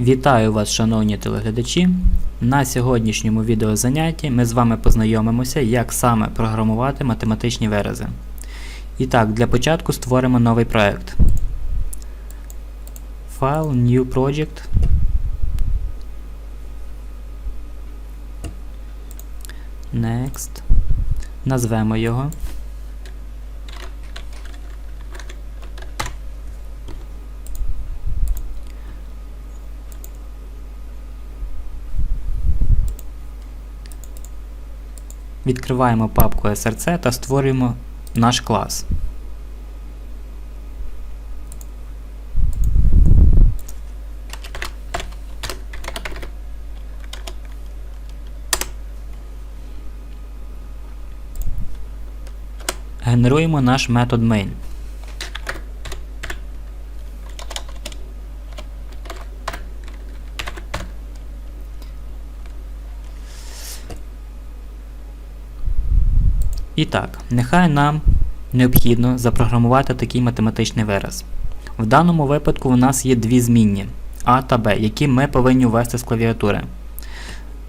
Вітаю вас, шановні телеглядачі! На сьогоднішньому відеозанятті ми з вами познайомимося, як саме програмувати математичні вирази. І так, для початку створимо новий проект. Файл New Project. Next. Назвемо його. Відкриваємо папку SRC та створюємо наш клас. Генеруємо наш метод main. І так, нехай нам необхідно запрограмувати такий математичний вираз. В даному випадку у нас є дві змінні А та Б, які ми повинні ввести з клавіатури.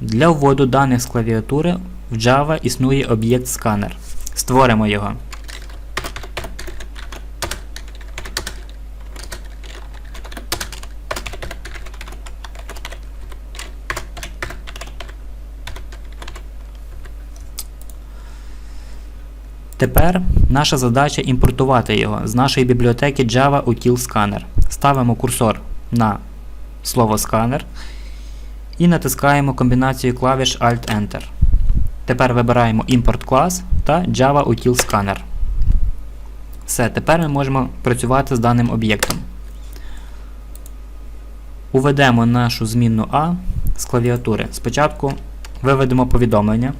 Для вводу даних з клавіатури в Java існує об'єкт сканер. Створимо його. Тепер наша задача імпортувати його з нашої бібліотеки Java Util Scanner. Ставимо курсор на слово сканер і натискаємо комбінацію клавіш Alt-Enter. Тепер вибираємо Import Class та Java Util Scanner. Все, тепер ми можемо працювати з даним об'єктом. Уведемо нашу змінну A з клавіатури. Спочатку виведемо повідомлення.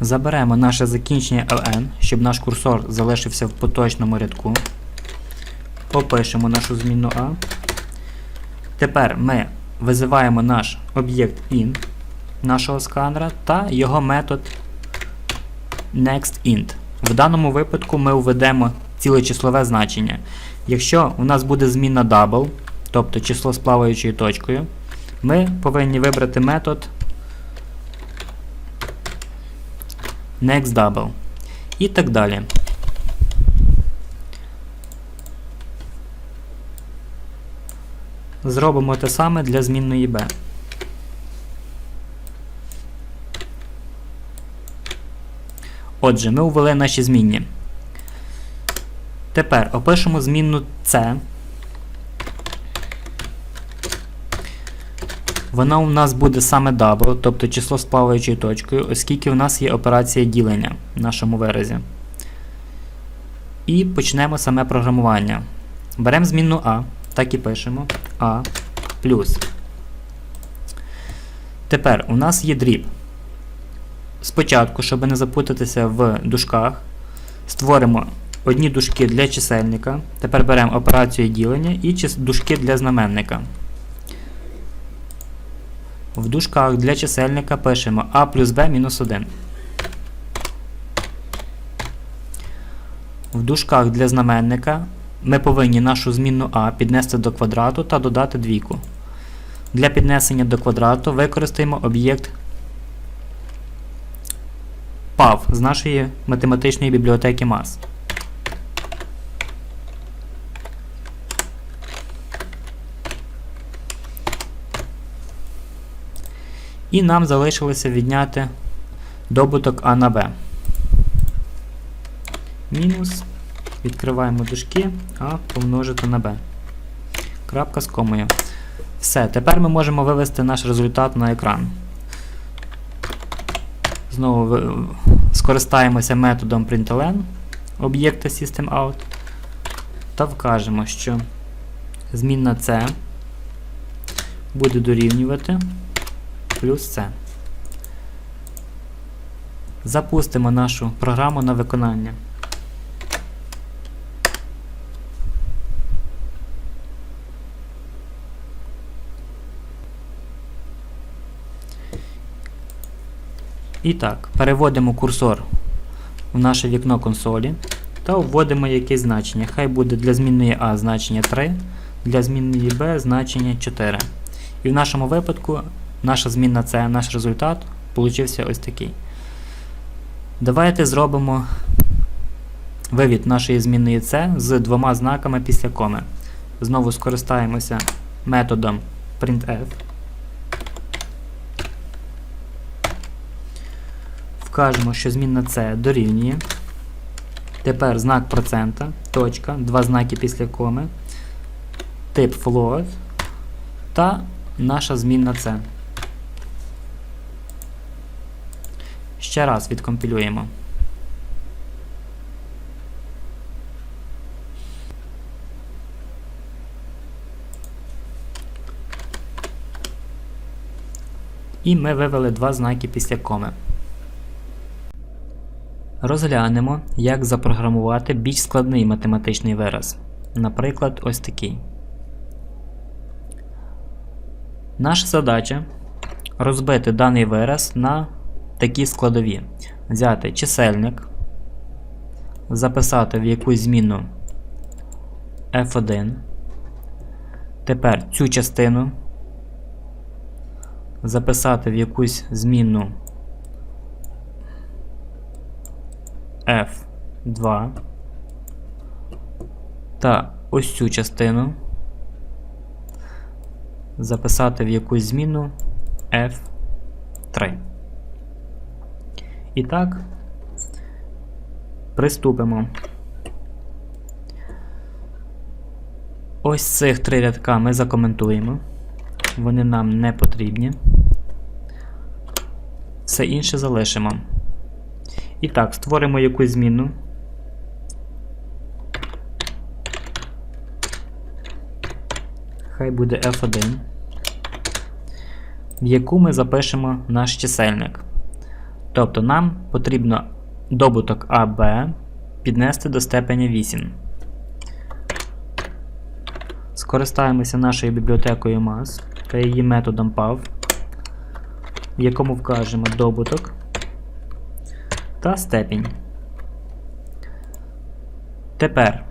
Заберемо наше закінчення ln, щоб наш курсор залишився в поточному рядку. Опишемо нашу змінну A. Тепер ми визиваємо наш об'єкт in нашого сканера та його метод nextInt. В даному випадку ми введемо цілечислове значення. Якщо у нас буде зміна double, тобто число з плаваючою точкою, ми повинні вибрати метод next double і так далі. Зробимо те саме для змінної b. Отже, ми ввели наші змінні. Тепер опишемо змінну C. Вона у нас буде саме double, тобто число з плаваючою точкою, оскільки у нас є операція ділення в нашому виразі. І почнемо саме програмування. Беремо змінну А, так і пишемо А плюс. Тепер у нас є дріб. Спочатку, щоб не запутатися в дужках, створимо одні дужки для чисельника. Тепер беремо операцію ділення і дужки для знаменника. В дужках для чисельника пишемо а плюс b мінус 1. В дужках для знаменника ми повинні нашу змінну а піднести до квадрату та додати двійку. Для піднесення до квадрату використаємо об'єкт PAV з нашої математичної бібліотеки MAS. І нам залишилося відняти добуток А на Б. Мінус. Відкриваємо дужки, А помножити на Б. Крапка з комою. Все, тепер ми можемо вивести наш результат на екран. Знову скористаємося методом println об'єкта SystemOut та вкажемо, що змінна C буде дорівнювати плюс С. Запустимо нашу програму на виконання. І так, переводимо курсор в наше вікно консолі та вводимо якесь значення. Хай буде для змінної А значення 3, для змінної Б значення 4. І в нашому випадку наша змінна С, наш результат получився ось такий. Давайте зробимо вивід нашої змінної С з двома знаками після коми. Знову скористаємося методом printf. Вкажемо, що змінна С дорівнює. Тепер знак процента, точка, два знаки після коми, тип float та наша змінна С. Ще раз відкомпілюємо. І ми вивели два знаки після коми. Розглянемо, як запрограмувати більш складний математичний вираз. Наприклад, ось такий. Наша задача розбити даний вираз на такі складові. Взяти чисельник, записати в якусь зміну F1. Тепер цю частину записати в якусь змінну F2 та ось цю частину записати в якусь зміну F3. І так, приступимо. Ось цих три рядка ми закоментуємо. Вони нам не потрібні. Все інше залишимо. І так, створимо якусь зміну. Хай буде F1, в яку ми запишемо наш чисельник. Тобто нам потрібно добуток АБ піднести до степеня 8. Скористаємося нашою бібліотекою MAS та її методом PAV, в якому вкажемо добуток та степінь. Тепер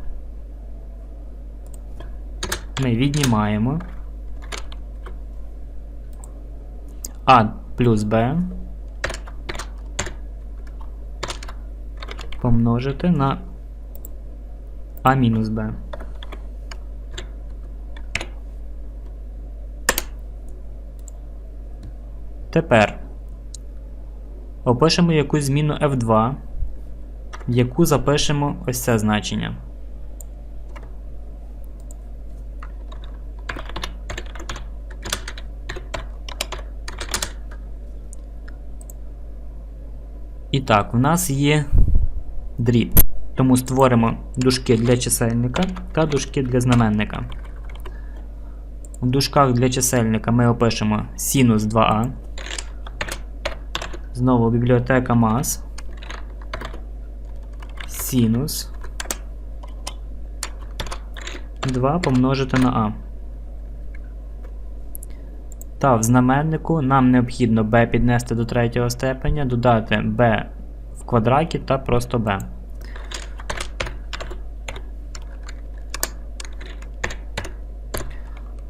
ми віднімаємо А плюс Б помножити на А мінус Б. Тепер опишемо якусь зміну F2, в яку запишемо ось це значення. І так, в нас є дріб. Тому створимо дужки для чисельника та дужки для знаменника. В дужках для чисельника ми опишемо синус 2а. Знову бібліотека MAS. Синус 2 помножити на А. Та в знаменнику нам необхідно b піднести до третього степеня, додати b квадраті та просто b.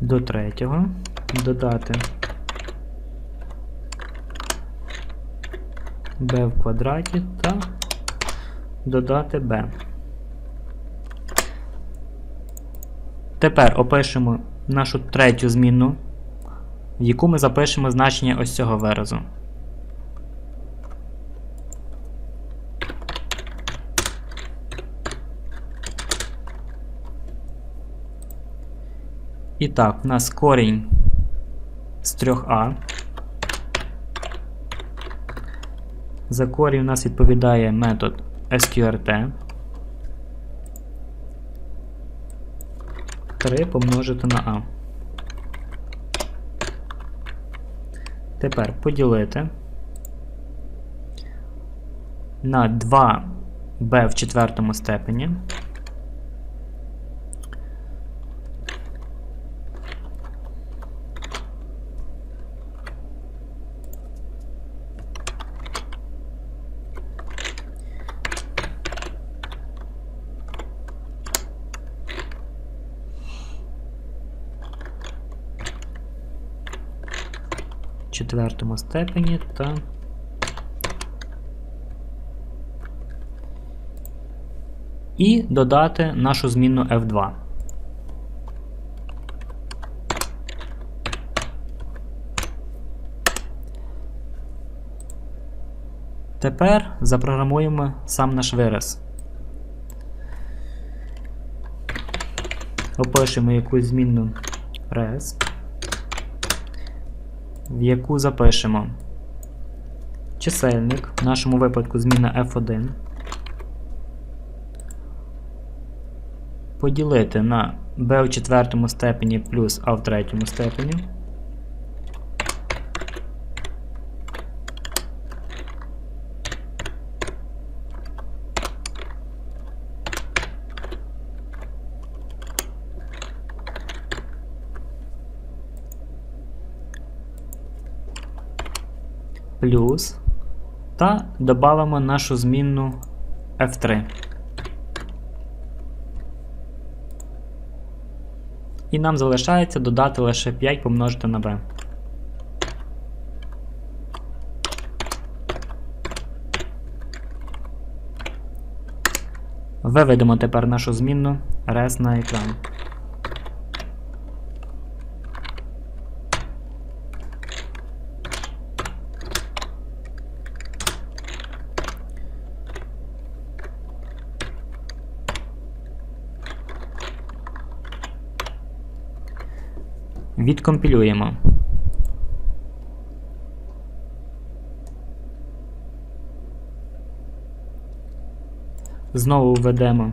До третього додати b в квадраті та додати b. Тепер опишемо нашу третю змінну, в яку ми запишемо значення ось цього виразу. І так, у нас корінь з 3а. За корінь у нас відповідає метод SQRT. 3 помножити на А. Тепер поділити на 2b в четвертому степені. Четвертому степені та і додати нашу змінну f2. Тепер запрограмуємо сам наш вираз. Опишемо якусь змінну res, в яку запишемо чисельник, в нашому випадку зміна f1, поділити на b в четвертому степені плюс a в третьому степені. Плюс та додамо нашу змінну F3. І нам залишається додати лише 5 помножити на b. Виведемо тепер нашу змінну res на екран. Відкомпілюємо. Знову введемо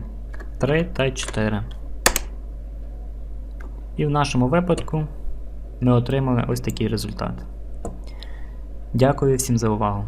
3 та 4. І в нашому випадку ми отримали ось такий результат. Дякую всім за увагу.